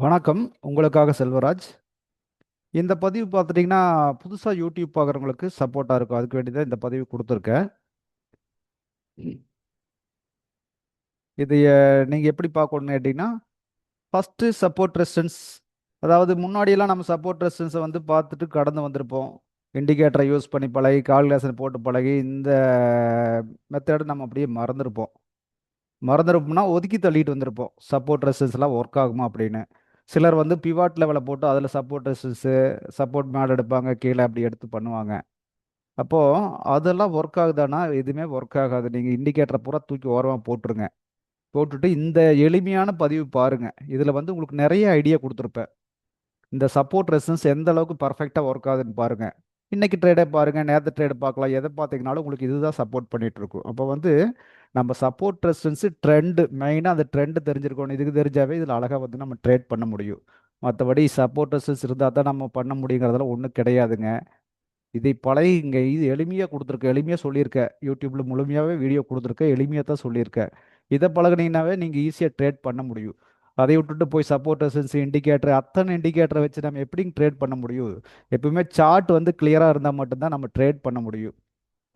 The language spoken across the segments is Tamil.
வணக்கம். உங்களுக்காக செல்வராஜ். இந்த பதிவு பார்த்துட்டிங்கன்னா புதுசாக யூடியூப் பார்க்குறவங்களுக்கு சப்போர்ட்டாக இருக்கும். அதுக்கு வேண்டி தான் இந்த பதிவு கொடுத்துருக்கேன். இது நீங்கள் எப்படி பார்க்கணும்னு கேட்டிங்கன்னா ஃபஸ்ட்டு சப்போர்ட் ரெசிஸ்டன்ஸ் அதாவது முன்னாடியெல்லாம் நம்ம சப்போர்ட் ரெசிஸ்டன்ஸை வந்து பார்த்துட்டு கடந்து வந்திருப்போம். இண்டிகேட்டரை யூஸ் பண்ணி பழகி கால்குலேஷன் போட்டு பழகி இந்த மெத்தடு நம்ம அப்படியே மறந்துருப்போம். மறந்துருப்போம்னா ஒதுக்கி தள்ளிட்டு வந்திருப்போம். சப்போர்ட் ரெசிஸ்டன்ஸ்லாம் ஒர்க் ஆகுமா அப்படின்னு. சிலர் வந்து பிவாட் லெவலை போட்டு அதில் சப்போர்ட் ரெசிஸ்டன்ஸு சப்போர்ட் மேட் எடுப்பாங்க கீழே அப்படி எடுத்து பண்ணுவாங்க. அப்போது அதெல்லாம் ஒர்க் ஆகுதானா? எதுவுமே ஒர்க் ஆகாது. நீங்கள் இண்டிகேட்டரை பூரா தூக்கி ஓரமாக போட்டுருங்க. போட்டுட்டு இந்த எளிமையான பதிவு பாருங்கள் இதில் வந்து உங்களுக்கு நிறைய ஐடியா கொடுத்துருப்பேன். இந்த சப்போர்ட் ரெசிஸ்டன்ஸ் எந்த அளவுக்கு பர்ஃபெக்டாக ஒர்க் ஆகுதுன்னு பாருங்கள் இன்றைக்கி ட்ரேடை பாருங்கள் நேரத்தை ட்ரேடு பார்க்கலாம். எதை பார்த்தீங்கனாலும் உங்களுக்கு இதுதான் சப்போர்ட் பண்ணிகிட்ருக்கும் அப்போ வந்து நம்ம சப்போர்ட் ரெசிஸ்டன்ஸு ட்ரெண்டு மெயினாக அந்த ட்ரெண்டு தெரிஞ்சிருக்கணும். இதுக்கு தெரிஞ்சாவே இதில் அழகாக வந்து நம்ம ட்ரேட் பண்ண முடியும். மற்றபடி சப்போர்ட் ரெசிஸ்டன்ஸ் இருந்தால் தான் நம்ம பண்ண முடியுங்கிறதெல்லாம் ஒன்றும் கிடையாதுங்க. இதை பழகிங்க. இது எளிமையாக கொடுத்துருக்கேன் எளிமையாக சொல்லியிருக்கேன் யூடியூப்பில் முழுமையாகவே வீடியோ கொடுத்துருக்கேன் எளிமையாக தான் சொல்லியிருக்கேன் இதை பழகினீங்கன்னாவே நீங்கள் ஈஸியாக ட்ரேட் பண்ண முடியும். அதை விட்டுட்டு போய் சப்போர்ட் ரெசிஸ்டன்ஸ் இண்டிகேட்டர் அத்தனை இண்டிகேட்டரை வச்சு நம்ம எப்படிங்க ட்ரேட் பண்ண முடியும்? எப்பவுமே சார்ட் வந்து கிளியராக இருந்தால் மட்டும்தான் நம்ம ட்ரேட் பண்ண முடியும்.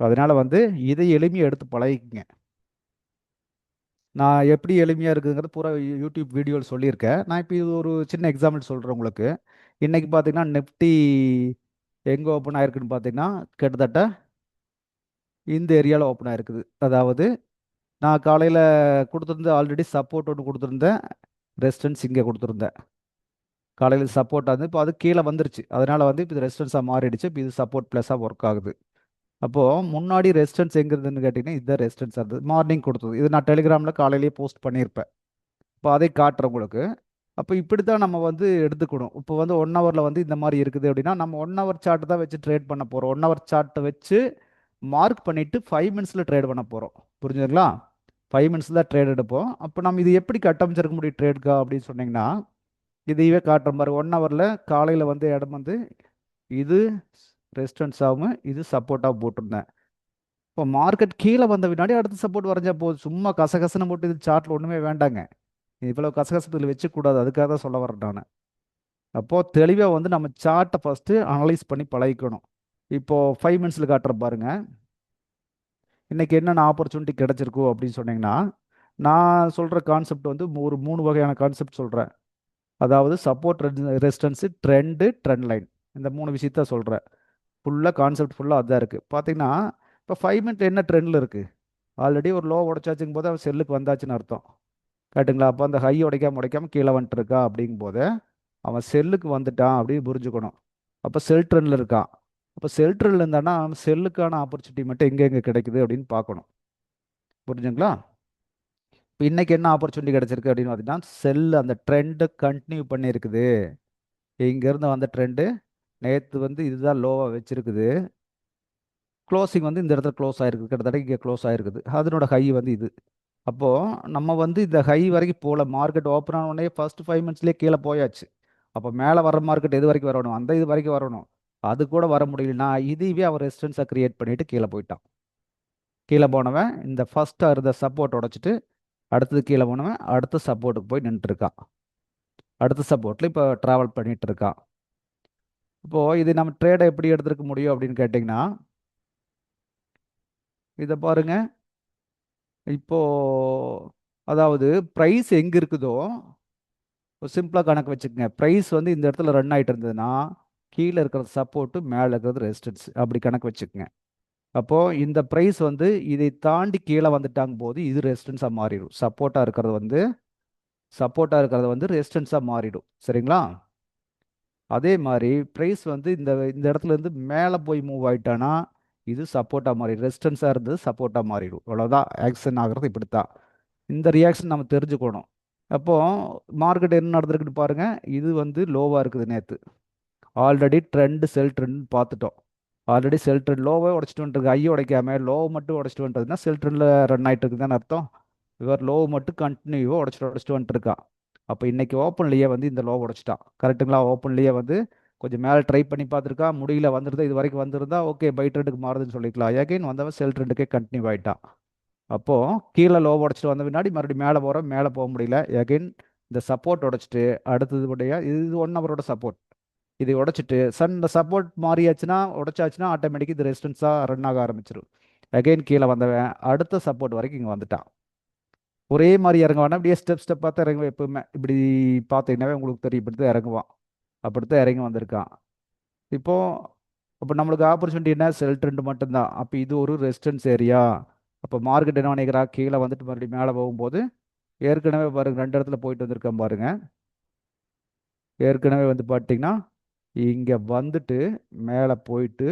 அதனால் வந்து இதை எளிமையாக எடுத்து பழகிக்குங்க. நான் எப்படி எளிமையாக இருக்குதுங்கிறது பூரா யூடியூப் வீடியோவில் சொல்லியிருக்கேன். நான் இப்போ இது ஒரு சின்ன எக்ஸாம்பிள் சொல்கிறேன் உங்களுக்கு. இன்றைக்கி பார்த்தீங்கன்னா நிஃப்டி எங்கே ஓப்பன் ஆயிருக்குன்னு பார்த்தீங்கன்னா கிட்டத்தட்ட இந்த ஏரியாவில் ஓப்பன் ஆயிருக்குது. அதாவது நான் காலையில் கொடுத்துருந்த ஆல்ரெடி சப்போர்ட் ஒன்று கொடுத்துருந்தேன். ரெசிஸ்டன்ஸ் இங்கே கொடுத்துருந்தேன். காலையில் சப்போர்ட் வந்து இப்போ அது கீழே வந்துருச்சு. அதனால் வந்து இப்போ இது ரெசிஸ்டன்ஸாக மாறிடுச்சு. இப்போ இது சப்போர்ட் ப்ளஸ்ஸாக ஒர்க் ஆகுது. அப்போது முன்னாடி ரெசிஸ்டன்ஸ் எங்கிறதுன்னு கேட்டிங்கன்னா இதுதான் ரெசிஸ்டன்ஸ் இருந்தது. மார்னிங் கொடுத்தது. இது நான் டெலிகிராமில் காலையிலேயே போஸ்ட் பண்ணியிருப்பேன். இப்போ அதை காட்டுறேன் உங்களுக்கு. அப்போ இப்படி தான் நம்ம வந்து எடுத்துக்கணும். இப்போ வந்து ஒன் ஹவரில் வந்து இந்த மாதிரி இருக்குது அப்படின்னா நம்ம ஒன் ஹவர் சார்ட் தான் வச்சு ட்ரேட் பண்ண போகிறோம் ஒன் ஹவர் சார்ட்டை வச்சு மார்க் பண்ணிவிட்டு ஃபைவ் மினிட்ஸில் ட்ரேட் பண்ண போகிறோம் புரிஞ்சுங்களா ஃபைவ் மினிட்ஸ் தான் ட்ரேட் எடுப்போம். அப்போ நம்ம இது எப்படி கட்டமைச்சிருக்க முடியும் ட்ரேட்கா அப்படின்னு சொன்னீங்கன்னா இதையவே காட்டுற மாதிரி ஒன் ஹவரில் காலையில் வந்து இடம் வந்து இது ரெசிஸ்டன்ஸாகவும் இது சப்போர்ட்டாக போட்டிருந்தேன். இப்போ மார்க்கெட் கீழே வந்த பின்னாடி அடுத்த சப்போர்ட் வரைஞ்சா போதும். சும்மா கசகசனை போட்டு இது சார்ட்டில் ஒன்றுமே வேண்டாங்க. இவ்வளோ கசகசத்தில் வச்சுக்கூடாது. அதுக்காக தான் சொல்ல வரேன் நான். அப்போது தெளிவாக வந்து நம்ம சார்ட்டை ஃபஸ்ட்டு அனலைஸ் பண்ணி பழகிக்கணும். இப்போது ஃபைவ் மினிட்ஸில் காட்டுற பாருங்கள் இன்றைக்கி என்னென்ன ஆப்பர்ச்சுனிட்டி கிடச்சிருக்கோ அப்படின்னு சொன்னீங்கன்னா நான் சொல்கிற கான்செப்ட் வந்து ஒரு மூணு வகையான கான்செப்ட் சொல்கிறேன் அதாவது support resistance trend trend line இந்த மூணு விஷயத்த சொல்கிறேன் ஃபுல்லாக கான்செப்ட் ஃபுல்லாக அதுதான் இருக்குது பார்த்தீங்கன்னா இப்போ ஃபைவ் மினிட் என்ன ட்ரெண்டில் இருக்குது ஆல்ரெடி ஒரு லோ உடச்சாச்சுங்கும் போது அவன் செல்லுக்கு வந்தாச்சுன்னு அர்த்தம். கேட்டுங்களா? அப்போ அந்த ஹை உடைக்காம உடைக்காமல் கீழே வந்துட்டுருக்கா அப்படிங்கும் போது அவன் செல்லுக்கு வந்துட்டான் அப்படின்னு புரிஞ்சுக்கணும். அப்போ செல் ட்ரெண்டில் இருக்கான். அப்போ செல் இருந்தானா செல்லுக்கான ஆப்பர்ச்சுனிட்டி மட்டும் எங்கெங்கே கிடைக்குது அப்படின்னு பார்க்கணும். புரிஞ்சுங்களா? இப்போ இன்றைக்கி என்ன ஆப்பர்ச்சுனிட்டி கிடச்சிருக்கு அப்படின்னு பார்த்தீங்கன்னா செல் அந்த ட்ரெண்டை கண்டினியூ பண்ணியிருக்குது. இங்கேருந்து வந்த ட்ரெண்டு நேற்று வந்து இதுதான் லோவாக வச்சுருக்குது. க்ளோசிங் வந்து இந்த இடத்துல க்ளோஸ் ஆகிருக்குது கிட்டத்தட்ட இங்கே க்ளோஸ் ஆகிருக்குது அதனோட ஹை வந்து இது. அப்போது நம்ம வந்து இந்த ஹை வரைக்கும் போகல. மார்க்கெட் ஓப்பன் ஆன உடனே ஃபஸ்ட்டு ஃபைவ் மினிட்ஸ்லேயே கீழே போயாச்சு. அப்போ மேலே வர மார்க்கெட் எது வரைக்கும் வரணும்? அந்த இது வரைக்கும் வரணும். அது கூட வர முடியலனா இதுவே அவர் ரெசிஸ்டன்ஸை க்ரியேட் பண்ணிவிட்டு கீழே போயிட்டான். கீழே போனவன் இந்த ஃபஸ்ட்டாக இருந்த சப்போர்ட் உடச்சிட்டு அடுத்தது கீழே போனவன் அடுத்த சப்போர்ட்டுக்கு போய் நின்றுருக்கான் அடுத்த சப்போர்ட்டில் இப்போ ட்ராவல் பண்ணிகிட்டு இருக்கான் இப்போது இது நம்ம ட்ரேடை எப்படி எடுத்துருக்க முடியும் அப்படின்னு கேட்டிங்கன்னா இதை பாருங்க. இப்போது அதாவது ப்ரைஸ் எங்கே இருக்குதோ சிம்பிளாக கணக்கு வச்சுக்கோங்க. ப்ரைஸ் வந்து இந்த இடத்துல ரன் ஆகிட்டு இருந்ததுன்னா கீழே இருக்கிறது சப்போர்ட்டு மேலே இருக்கிறது ரெசிஸ்டன்ஸ் அப்படி கணக்கு வச்சுக்கோங்க. அப்போது இந்த ப்ரைஸ் வந்து இதை தாண்டி கீழே வந்துட்டாங்க போது இது ரெசிஸ்டன்ஸாக மாறிடும். சப்போர்ட்டாக இருக்கிறது வந்து சப்போர்ட்டாக இருக்கிறது வந்து ரெசிஸ்டன்ஸாக மாறிடும். சரிங்களா? அதே மாதிரி ப்ரைஸ் வந்து இந்த இந்த இடத்துல இருந்து மேலே போய் மூவ் ஆகிட்டானா இது சப்போர்ட்டாக மாறி ரெசிஸ்டன்ஸாக இருந்தது சப்போர்ட்டாக மாறிடும். அவ்வளோதான் ஆக்ஷன் ஆகிறது இப்படி தான் இந்த ரியாக்ஷன் நம்ம தெரிஞ்சுக்கணும். அப்போது மார்க்கெட் என்ன நடந்திருக்குன்னு பாருங்கள் இது வந்து லோவாக இருக்குது நேற்று ஆல்ரெடி ட்ரெண்டு செல் ட்ரெண்ட் பார்த்துட்டோம். ஆல்ரெடி செல் ட்ரெண்ட் லோவே உடச்சிட்டு வந்துருக்கு ஐயோ உடைக்காம லோ மட்டும் உடச்சிட்டு வந்துட்டதுன்னா செல் ட்ரெண்டில் ரன் ஆகிட்டு இருக்குதுன்னு அர்த்தம். இவர் லோ மட்டும் கண்டினியூவாக உடச்சிட்டு உடச்சிட்டு வந்துட்டுருக்கான் அப்போ இன்றைக்கி ஓப்பன்லேயே வந்து இந்த லோ உடச்சிட்டான். கரெக்டுங்களா ஓப்பன்லேயே வந்து கொஞ்சம் மேலே ட்ரை பண்ணி பார்த்துருக்கா முடியல வந்துருந்தா இது வரைக்கும் வந்திருந்தா ஓகே பை ட்ரெண்டுக்கு மாறுதுன்னு சொல்லிக்கலாம். ஏகைன் வந்தவன் செல் ட்ரெண்டுக்கே கண்டினியூ ஆகிட்டான் அப்போது கீழே லோ உடச்சிட்டு வந்த பின்னாடி மறுபடியும் மேலே போகிறோம் மேலே போக முடியல. எகைன் இந்த சப்போர்ட் உடைச்சிட்டு அடுத்தது உடைய இது ஒன் அவரோட சப்போர்ட் இதை உடைச்சிட்டு சன் இந்த சப்போர்ட் மாறியாச்சுன்னா உடைச்சாச்சுன்னா ஆட்டோமேட்டிக் இது ரெசிஸ்டன்ஸாக ரன் ஆக ஆரம்பிச்சிடும் அகைன் கீழே வந்தவன் அடுத்த சப்போர்ட் வரைக்கும் இங்கே வந்துட்டான். ஒரே மாதிரி இறங்க அப்படியே இப்படியே ஸ்டெப் ஸ்டெப் பார்த்து இறங்குவேன் எப்பவுமே. இப்படி பார்த்தீங்கன்னாவே உங்களுக்கு தெரியும். இப்படி தான் இறங்குவான். அப்படி தான் இறங்கி வந்திருக்கான். இப்போ அப்போ நம்மளுக்கு ஆப்பர்ச்சுனிட்டி என்ன? செல் ட்ரெண்ட் மட்டும்தான். அப்போ இது ஒரு ரெசிஸ்டன்ஸ் ஏரியா அப்போ மார்க்கெட் என்ன நினைக்கிறா கீழே வந்துட்டு மறுபடியும் மேலே போகும்போது ஏற்கனவே பாருங்கள் ரெண்டு இடத்துல போயிட்டு வந்திருக்கேன் பாருங்கள் ஏற்கனவே வந்து பார்த்தீங்கன்னா இங்கே வந்துட்டு மேலே போயிட்டு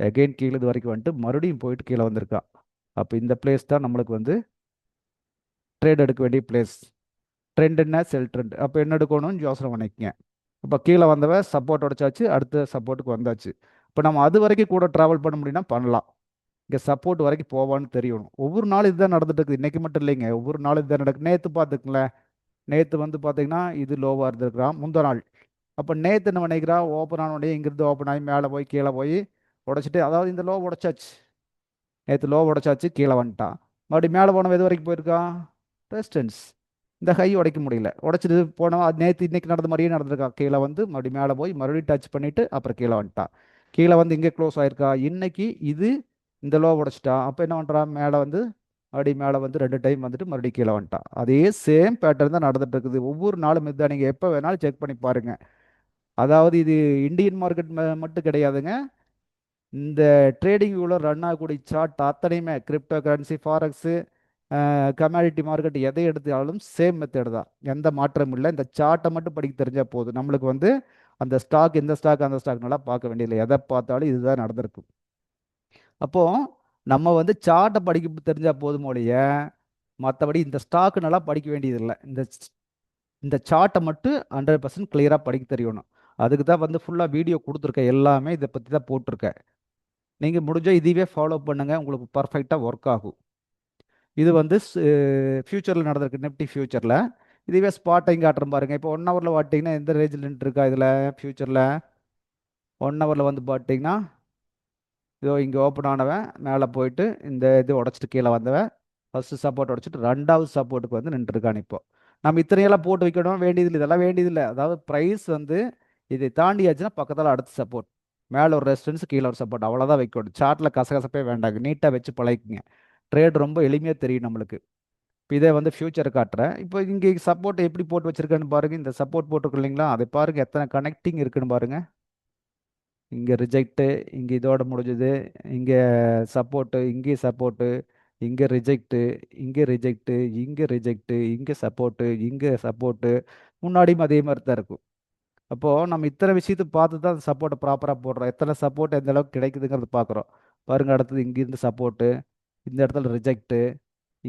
எகைன் கீழே இது வரைக்கும் வந்துட்டு மறுபடியும் போயிட்டு கீழே வந்திருக்கான் அப்போ இந்த பிளேஸ் தான் நம்மளுக்கு வந்து ட்ரேட் எடுக்க வேண்டிய பிளேஸ் ட்ரெண்ட் என்ன? செல் ட்ரெண்ட் அப்போ என்ன எடுக்கணும்னு யோசனை பண்ணிக்கங்க. இப்போ கீழே வந்தவ சப்போர்ட் உடச்சாச்சு அடுத்த சப்போர்ட்டுக்கு வந்தாச்சு. இப்போ நம்ம அது வரைக்கும் கூட ட்ராவல் பண்ண முடியும்னா பண்ணலாம். இங்கே சப்போர்ட் வரைக்கும் போவான்னு தெரியணும். ஒவ்வொரு நாள் இதுதான் நடந்துட்டு இருக்குது. இன்றைக்கி மட்டும் இல்லைங்க. ஒவ்வொரு நாள் இதுதான் நடக்கு. நேற்று பார்த்துக்குங்களேன். நேற்று வந்து பார்த்தீங்கன்னா இது லோவாக இருந்திருக்கிறான் முந்த நாள். அப்போ நேற்று என்ன பண்ணிக்கிறா? ஓப்பன் ஆன உடனே இங்கிருந்து ஓப்பன் ஆகி மேலே போய் கீழே போய் உடைச்சிட்டு அதாவது இந்த லோ உடைச்சாச்சு. நேற்று லோ உடைச்சாச்சு கீழே வந்துட்டான் மறுபடியும் மேலே போனவன் எது வரைக்கும் போயிருக்கான் ரெசிஸ்டன்ஸ் இந்த ஹை உடைக்க முடியல. உடைச்சிட்டு போனவன் அது நேற்று இன்றைக்கி நடந்த மாதிரியே நடந்திருக்கான் கீழே வந்து மறுபடியும் மேலே போய் மறுபடியும் டச் பண்ணிவிட்டு அப்புறம் கீழே வந்துட்டான் கீழே வந்து இங்கே க்ளோஸ் ஆயிருக்கா? இன்னைக்கு இது இந்த லோ உடைச்சிட்டான் அப்போ என்ன பண்ணுறான் மேலே வந்து மறுபடியும் மேலே வந்து ரெண்டு டைம் வந்துட்டு மறுபடியும் கீழே வந்துட்டான் அதே சேம் பேட்டர்ன் தான் நடந்துட்டு இருக்குது. ஒவ்வொரு நாளும் இதுதான். நீங்கள் எப்போ வேணாலும் செக் பண்ணி பாருங்கள் அதாவது இது இந்தியன் மார்க்கெட் மட்டும் கிடையாதுங்க. இந்த ட்ரேடிங் உள்ள ரன் ஆகக்கூடிய சார்ட் அத்தனையுமே crypto currency forex commodity market எதை எடுத்தாலும் சேம் மெத்தட் தான். எந்த மாற்றமும் இல்லை. இந்த சார்ட்டை மட்டும் படிக்க தெரிஞ்சால் போதும். நம்மளுக்கு வந்து அந்த ஸ்டாக் இந்த ஸ்டாக் அந்த ஸ்டாக் நல்லா பார்க்க வேண்டியதில்லை எதை பார்த்தாலும் இதுதான் நடந்திருக்கும். அப்போது நம்ம வந்து சார்ட்டை படிக்க தெரிஞ்சால் போதும் ஒழிய மற்றபடி இந்த ஸ்டாக்கு நல்லா படிக்க வேண்டியதில்லை இந்த இந்த சார்ட்டை மட்டும் ஹண்ட்ரட் பர்சன்ட் கிளியராக படிக்க தெரியணும். அதுக்கு தான் வந்து ஃபுல்லாக வீடியோ கொடுத்துருக்கேன். எல்லாமே இதை பற்றி தான் போட்டிருக்கேன். நீங்கள் முடிஞ்சால் இதுவே ஃபாலோ பண்ணுங்கள் உங்களுக்கு பர்ஃபெக்டாக ஒர்க் ஆகும். இது வந்து ஃப்யூச்சரில் நடந்திருக்கு. நிஃப்டி ஃப்யூச்சரில் இதுவே ஸ்பாட்டையும் காட்டுறேன் பாருங்கள் இப்போ ஒன் ஹவரில் பார்த்தீங்கன்னா எந்த ரேஞ்சில் நின்றுருக்கா இதில்? ஃப்யூச்சரில் ஒன் ஹவரில் வந்து பார்த்தீங்கன்னா இதோ இங்கே ஓப்பன் ஆனவன் மேலே போயிட்டு இந்த இது உடச்சிட்டு கீழே வந்தவன் ஃபஸ்ட்டு சப்போர்ட் உடச்சிட்டு ரெண்டாவது சப்போர்ட்டுக்கு வந்து நின்றுருக்கான் இப்போ. நம்ம இத்தனையெல்லாம் போட்டு வைக்கணும். வேண்டியதில்லை. இதெல்லாம் வேண்டியதில்லை. அதாவது ப்ரைஸ் வந்து இதை தாண்டியாச்சுன்னா பக்கத்தில் அடுத்த சப்போர்ட் மேலே ஒரு ரெசிஸ்டன்ஸ் கீழே ஒரு சப்போர்ட் அவ்வளோதான் வைக்கணும் சார்ட்டில் கசகசப்பே வேண்டாங்க. நீட்டாக வச்சு பழகிக்குங்க. ட்ரேட் ரொம்ப எளிமையாக தெரியும் நம்மளுக்கு. இப்போ இதே வந்து ஃபியூச்சர் காட்டுறேன். இப்போ இங்கே சப்போர்ட் எப்படி போட்டு வச்சுருக்கேன்னு பாருங்கள் இந்த சப்போர்ட் போட்டிருக்கு இல்லைங்களா? அதை பாருங்கள் எத்தனை கனெக்டிங் இருக்குன்னு பாருங்கள் இங்கே ரிஜெக்ட்டு இங்கே இதோட முடிஞ்சது. இங்கே சப்போர்ட்டு இங்கே சப்போர்ட்டு இங்கே ரிஜெக்ட்டு இங்கே ரிஜெக்ட்டு இங்கே ரிஜெக்ட்டு இங்கே சப்போர்ட்டு இங்கே சப்போர்ட்டு முன்னாடியும் அதே மாதிரி தான் இருக்கும். அப்போது நம்ம இத்தனை விஷயத்தை பார்த்து தான் அந்த சப்போர்ட்டை ப்ராப்பராக போடுறோம். எத்தனை சப்போர்ட் எந்த அளவுக்கு கிடைக்குதுங்கிறது பார்க்குறோம். பாருங்கள் அடுத்தது இங்கேருந்து சப்போர்ட்டு இந்த இடத்துல ரிஜெக்ட்டு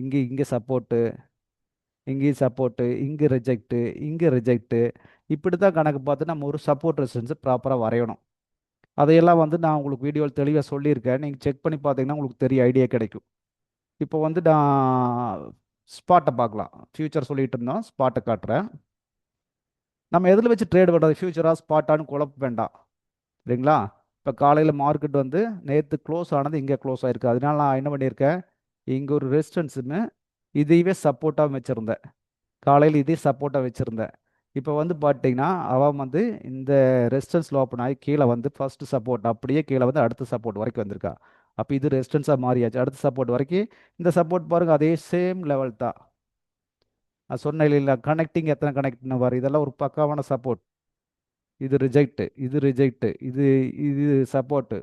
இங்கே இங்கே சப்போர்ட்டு இங்கேயும் சப்போர்ட்டு இங்கே ரிஜெக்ட்டு இங்கே ரிஜெக்ட்டு இப்படி தான் கணக்கு பார்த்து நம்ம ஒரு சப்போர்ட் ரெசிஸ்டன்ஸை ப்ராப்பராக வரையணும். அதையெல்லாம் வந்து நான் உங்களுக்கு வீடியோவில் தெளிவாக சொல்லியிருக்கேன். நீங்கள் செக் பண்ணி பார்த்தீங்கன்னா உங்களுக்கு தெரிய ஐடியா கிடைக்கும். இப்போ வந்து நான் ஸ்பாட்டை பார்க்கலாம். ஃப்யூச்சர் சொல்லிகிட்டு இருந்தோம் ஸ்பாட்டை காட்டுறேன். நம்ம எதில் வச்சு ட்ரேட் பண்ணுறது ஃப்யூச்சராக ஸ்பாட்டான்னு குழப்ப வேண்டாம். சரிங்களா இப்போ காலையில் மார்க்கெட் வந்து நேற்று க்ளோஸ் ஆனது இங்கே க்ளோஸ் ஆகிருக்கு அதனால நான் என்ன பண்ணியிருக்கேன்? இங்கே ஒரு ரெசிஸ்டன்ஸுன்னு இதையவே சப்போர்ட்டாக வச்சுருந்தேன். காலையில் இதே சப்போர்ட்டாக வச்சுருந்தேன். இப்போ வந்து பார்த்தீங்கன்னா அவன் வந்து இந்த ரெசிஸ்டன்ஸில் ஓப்பன் ஆகி கீழே வந்து ஃபஸ்ட்டு சப்போர்ட் அப்படியே கீழே வந்து அடுத்த சப்போர்ட் வரைக்கும் வந்திருக்கா. அப்போ இது ரெசிஸ்டன்ஸாக மாறியாச்சு. அடுத்த சப்போர்ட் வரைக்கும் இந்த சப்போர்ட் பாருங்கள் அதே சேம் லெவல் தான். நான் சொன்ன இல்லை கனெக்டிங் எத்தனை கனெக்ட்னு வரும் இதெல்லாம் ஒரு பக்காவான சப்போர்ட் இது ரிஜெக்ட்டு இது ரிஜெக்ட்டு இது இது சப்போர்ட்டு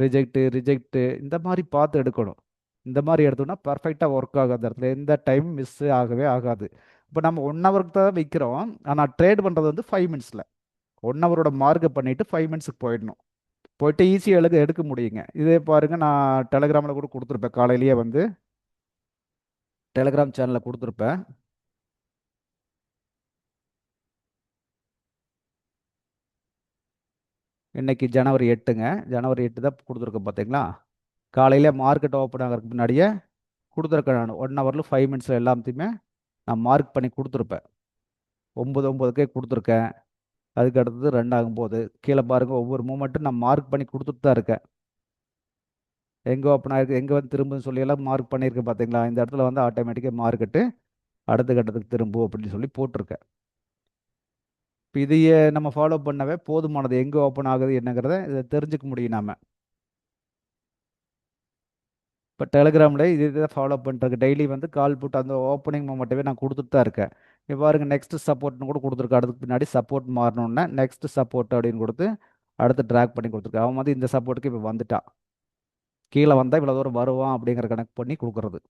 ரிஜெக்ட்டு ரிஜெக்ட்டு இந்த மாதிரி பார்த்து எடுக்கணும். இந்த மாதிரி எடுத்தோம்னா பர்ஃபெக்டாக ஒர்க் ஆகும் அந்த இடத்துல எந்த டைம் மிஸ் ஆகவே ஆகாது. இப்போ நம்ம ஒன் ஹவருக்கு தான் விற்கிறோம் ஆனால் ட்ரேட் பண்ணுறது வந்து ஃபைவ் மினிட்ஸில் ஒன் ஹவரோட மார்க்கை பண்ணிவிட்டு ஃபைவ் மினிட்ஸுக்கு போயிடணும். போயிட்டு ஈஸியாக எழுக எடுக்க முடியுங்க. இதே பாருங்கள் நான் டெலகிராமில் கூட கொடுத்துருப்பேன். காலையிலேயே வந்து டெலகிராம் சேனலில் கொடுத்துருப்பேன். இன்னைக்கு ஜனவரி எட்டுங்க. ஜனவரி எட்டு தான் கொடுத்துருக்கேன் பார்த்தீங்களா? காலையில் மார்க்கெட் ஓப்பன் ஆகிறதுக்கு முன்னாடியே கொடுத்துருக்கேன் நான். ஒன் ஹவரில் ஃபைவ் மினிட்ஸில் எல்லாத்தையுமே நான் மார்க் பண்ணி கொடுத்துருப்பேன். ஒம்பது ஒம்பதுக்கே கொடுத்துருக்கேன். அதுக்கு அடுத்தது ரெண்டு ஆகும்போது கீழே பாருங்கள் ஒவ்வொரு மூமெண்ட்டும் நான் மார்க் பண்ணி கொடுத்துட்டு தான் இருக்கேன். எங்கே ஓப்பன் ஆகிருக்கு எங்கே வந்து திரும்புன்னு சொல்லி எல்லாம் மார்க் பண்ணியிருக்கேன் பார்த்தீங்களா? இந்த இடத்துல வந்து ஆட்டோமேட்டிக்காக மார்க்கெட்டு அடுத்த கட்டத்துக்கு திரும்பும் அப்படின்னு சொல்லி போட்டிருக்கேன். இப்போ இதையே நம்ம ஃபாலோ பண்ணவே போதுமானது எங்கே ஓப்பன் ஆகுது என்னங்கிறத இதை தெரிஞ்சுக்க முடியும் நாம். இப்போ டெலிகிராமில் இது இதை ஃபாலோ பண்ணுறதுக்கு டெய்லி வந்து கால் போட்டு அந்த ஓப்பனிங் மட்டுமே நான் கொடுத்துட்டு தான் இருக்கேன். இப்போ பாருங்க நெக்ஸ்ட் சப்போர்ட்னு கூட கொடுத்துருக்கேன். அதுக்கு பின்னாடி சப்போர்ட் மாறணுன்னா நெக்ஸ்ட் சப்போர்ட் அப்படின்னு கொடுத்து அடுத்து ட்ராக் பண்ணி கொடுத்துருக்கேன். அவன் வந்து இந்த சப்போர்ட்டுக்கு இப்போ வந்துட்டான் கீழே வந்தால் இவ்வளோ தூரம் வருவான் அப்படிங்கிற கணக்கு பண்ணி கொடுக்குறது.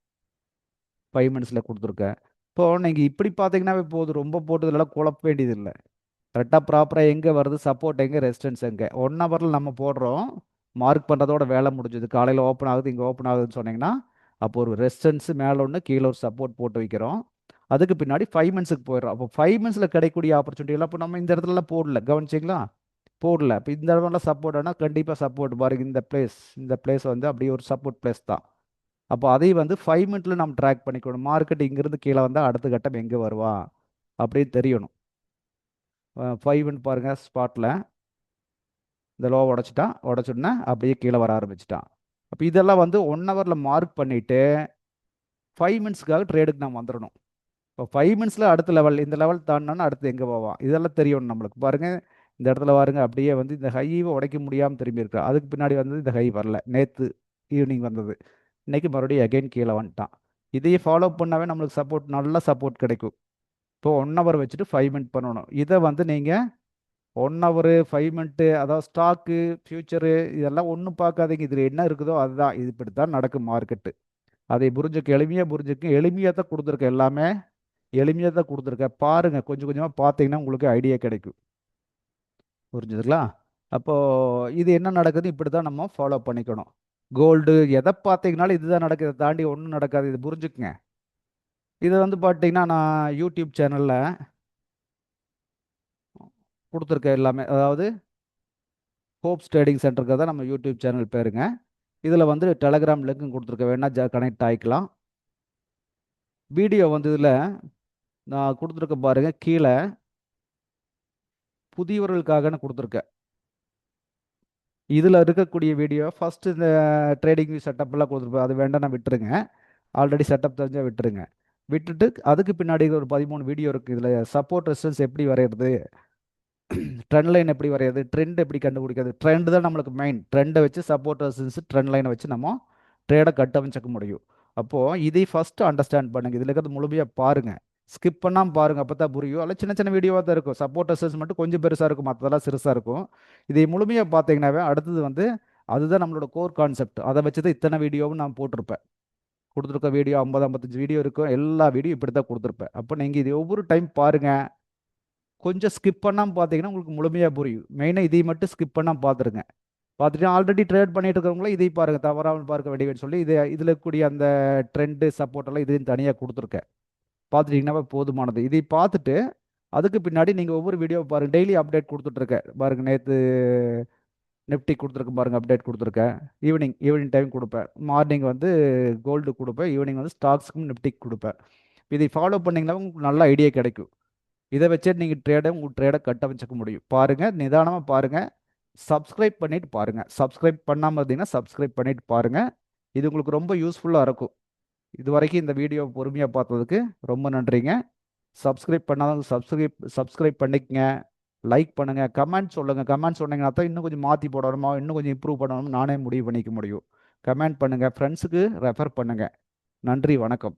ஃபைவ் மினிட்ஸில் கொடுத்துருக்கேன். இப்போ நீங்கள் இப்படி பார்த்தீங்கன்னாவே போதும். ரொம்ப போட்டு இதெல்லாம் குழப்ப வேண்டியதில்லை. கரெக்டாக ப்ராப்பராக எங்கே வருது? சப்போர்ட் எங்கே? ரெசிஸ்டன்ஸ் எங்கே? ஒன் ஹவரில் நம்ம போடுறோம். மார்க் பண்ணுறதோட வேலை முடிஞ்சது. காலையில் ஓப்பன் ஆகுது இங்கே ஓப்பன் ஆகுதுன்னு சொன்னீங்கன்னா அப்போ ஒரு ரெசிஸ்டன்ஸ் மேலே ஒன்று கீழே ஒரு சப்போர்ட் போட்டு வைக்கிறோம். அதுக்கு பின்னாடி ஃபைவ் மினிட்ஸுக்கு போயிடும் அப்போ ஃபைவ் மினிட்ஸில் கிடைக்கக்கூடிய ஆப்பர்ச்சுனிட்டிலாம் இப்போ நம்ம இந்த இடத்துலலாம் போடல. கவனிச்சிங்களா? போடல. இப்போ இந்த இடத்துல சப்போர்ட் ஆனால் கண்டிப்பாக சப்போர்ட் பாருங்க இந்த பிளேஸ் இந்த பிளேஸ் வந்து அப்படியே ஒரு சப்போர்ட் பிளேஸ் தான். அப்போ அதையும் வந்து ஃபைவ் மினிட்ல நம்ம ட்ராக் பண்ணிக்கணும். மார்க்கெட் இங்கேருந்து கீழே வந்தால் அடுத்த கட்டம் எங்கே வருவா? அப்படின்னு தெரியணும். ஃபைவ் பாருங்கள் ஸ்பாட்டில் இந்த லோ உடச்சிட்டான் உடச்சுடனே அப்படியே கீழே வர ஆரம்பிச்சிட்டான். அப்போ இதெல்லாம் வந்து ஒன் ஹவரில் மார்க் பண்ணிவிட்டு ஃபைவ் மினிட்ஸ்க்காக ட்ரேடுக்கு நான் வந்துடணும் இப்போ ஃபைவ் மினிட்ஸில் அடுத்த லெவல் இந்த லெவல் தாண்டினோன்னா அடுத்து எங்கே போவான்? இதெல்லாம் தெரியணும் நம்மளுக்கு. பாருங்கள் இந்த இடத்துல பாருங்க அப்படியே வந்து இந்த ஹைவை உடைக்க முடியாமல் திரும்பி இருக்கா அதுக்கு பின்னாடி வந்து இந்த ஹை வரல. நேற்று ஈவினிங் வந்தது. இன்றைக்கி மறுபடியும் அகைன் கீழே வந்துட்டான். இதையே ஃபாலோ பண்ணாவே நம்மளுக்கு சப்போர்ட் நல்ல சப்போர்ட் கிடைக்கும். இப்போ ஒன் ஹவர் வச்சுட்டு ஃபைவ் மினிட் பண்ணணும். இதை வந்து நீங்கள் ஒன் ஹவரு ஃபைவ் மினிட்டு அதாவது ஸ்டாக்கு ஃப்யூச்சரு இதெல்லாம் ஒன்றும் பார்க்காதீங்க. இதில் என்ன இருக்குதோ அதுதான். இது இப்படி தான் நடக்கும் மார்க்கெட்டு அதை புரிஞ்சுக்க எளிமையாக புரிஞ்சுக்க எளிமையாக தான் கொடுத்துருக்கேன் எல்லாமே. எளிமையாக தான் கொடுத்துருக்கேன் பாருங்கள் கொஞ்சம் கொஞ்சமாக பார்த்தீங்கன்னா உங்களுக்கு ஐடியா கிடைக்கும். புரிஞ்சுதுங்களா? அப்போது இது என்ன நடக்குது? இப்படி தான் நம்ம ஃபாலோ பண்ணிக்கணும். கோல்டு எதை பார்த்தீங்கனாலும் இதுதான் நடக்குது. தாண்டி ஒன்றும் நடக்காது. இது புரிஞ்சுக்குங்க. இதை வந்து பார்த்தீங்கன்னா நான் யூடியூப் சேனலில் கொடுத்துருக்கேன் எல்லாமே. அதாவது ஹோப்ஸ் ட்ரேடிங் சென்டருக்கு தான் நம்ம யூடியூப் சேனல் பேருங்க. இதில் வந்து டெலகிராம் லிங்க்கும் கொடுத்துருக்கேன். வேணால் ஜ கனெக்ட் ஆகிக்கலாம் வீடியோ வந்து இதில் நான் கொடுத்துருக்க பாருங்கள் கீழே புதியவர்களுக்காகன்னு கொடுத்துருக்கேன். இதில் இருக்கக்கூடிய வீடியோ ஃபஸ்ட்டு இந்த ட்ரேடிங் செட்டப்லாம் கொடுத்துருப்பேன். அது வேண்டாம் நான் விட்டுருங்க. ஆல்ரெடி செட்டப் தெரிஞ்சால் விட்டுருங்க. விட்டுட்டு அதுக்கு பின்னாடி ஒரு பதிமூணு வீடியோ இருக்குது இதில் சப்போர்ட் ரெசிஸ்டன்ஸ் எப்படி வரைகிறது ட்ரெண்ட் லைன் எப்படி வரைகிறது ட்ரெண்ட் எப்படி கண்டுபிடிக்கிறது? ட்ரெண்ட் தான் நம்மளுக்கு மெயின் ட்ரெண்டை வச்சு சப்போர்ட் ரெசிஸ்டன்ஸ் ட்ரெண்ட் லைனை வச்சு நம்ம ட்ரேடை கட்டமைச்சிக்க முடியும். அப்போது இதை ஃபஸ்ட்டு அண்டர்ஸ்டாண்ட் பண்ணுங்கள் இதில் இருக்கிறது முழுமையாக பாருங்கள் ஸ்கிப் பண்ணாமல் பாருங்கள் அப்போ தான் புரியும். அதில் சின்ன சின்ன வீடியோவாக தான் இருக்கும். சப்போர்ட் ரெசிஸ்டன்ஸ் மட்டும் கொஞ்சம் பெருசாக இருக்கும். மற்றதெல்லாம் சிறுசாக இருக்கும். இதை முழுமையாக பார்த்தீங்கன்னாவே அடுத்தது வந்து அதுதான் நம்மளோட கோர் கான்செப்ட் அதை வச்சு தான் இத்தனை வீடியோவும் நான் போட்டிருப்பேன். கொடுத்துருக்க வீடியோ ஐம்பது ஐம்பத்தஞ்சு வீடியோ இருக்கும். எல்லா வீடியோ இப்படி தான் கொடுத்துருப்பேன். அப்போ நீங்கள் இது ஒவ்வொரு டைம் பாருங்கள் கொஞ்சம் ஸ்கிப் பண்ணாமல் பார்த்தீங்கன்னா உங்களுக்கு முழுமையாக புரியும். மெயினாக இதை மட்டும் ஸ்கிப் பண்ணாமல் பார்த்துருங்க. பார்த்துட்டு ஆல்ரெடி ட்ரேட் பண்ணிட்டு இருக்கிறவங்களும் இதை பாருங்கள் தவறாமல் பார்க்க வேண்டியதுன்னு சொல்லி இது இதில் கூடிய அந்த ட்ரெண்டு சப்போர்ட்டெல்லாம் இதையும் தனியாக கொடுத்துருக்கேன். பார்த்துட்டிங்கன்னா போதுமானது. இதை பார்த்துட்டு அதுக்கு பின்னாடி நீங்கள் ஒவ்வொரு வீடியோ பாருங்கள் டெய்லி அப்டேட் கொடுத்துட்ருக்கேன் பாருங்கள் நேற்று நிஃப்டி கொடுத்துருக்கு பாருங்கள் அப்டேட் கொடுத்துருக்கேன். ஈவினிங் ஈவினிங் டைம் கொடுப்பேன். மார்னிங் வந்து கோல்டு கொடுப்பேன். ஈவினிங் வந்து ஸ்டாக்ஸுக்கும் நிஃப்டிக்கு கொடுப்பேன். இதை ஃபாலோ பண்ணிங்கன்னா உங்களுக்கு நல்ல ஐடியா கிடைக்கும். இதை வச்சே நீங்கள் ட்ரேடை உங்கள் ட்ரேடை கட்டமைச்சிக்க முடியும். பாருங்கள் நிதானமாக பாருங்கள் சப்ஸ்கிரைப் பண்ணிவிட்டு பாருங்கள் சப்ஸ்கிரைப் பண்ணாமல் இருந்தீங்கன்னா சப்ஸ்கிரைப் பண்ணிவிட்டு பாருங்கள் இது உங்களுக்கு ரொம்ப யூஸ்ஃபுல்லாக இருக்கும். இது வரைக்கும் இந்த வீடியோ பொறுமையாக பார்த்ததுக்கு ரொம்ப நன்றிங்க. சப்ஸ்கிரைப் பண்ணாதவங்க சப்ஸ்கிரைப் சப்ஸ்கிரைப் பண்ணிக்கங்க. லைக் பண்ணுங்கள் கமெண்ட் சொல்லுங்கள் கமெண்ட் சொன்னீங்கன்னா தான் இன்னும் கொஞ்சம் மாற்றி போடணுமா இன்னும் கொஞ்சம் இம்ப்ரூவ் பண்ணணும் நானே முடிவு பண்ணிக்க முடியும். கமெண்ட் பண்ணுங்கள் ஃப்ரெண்ட்ஸுக்கு ரெஃபர் பண்ணுங்கள் நன்றி வணக்கம்.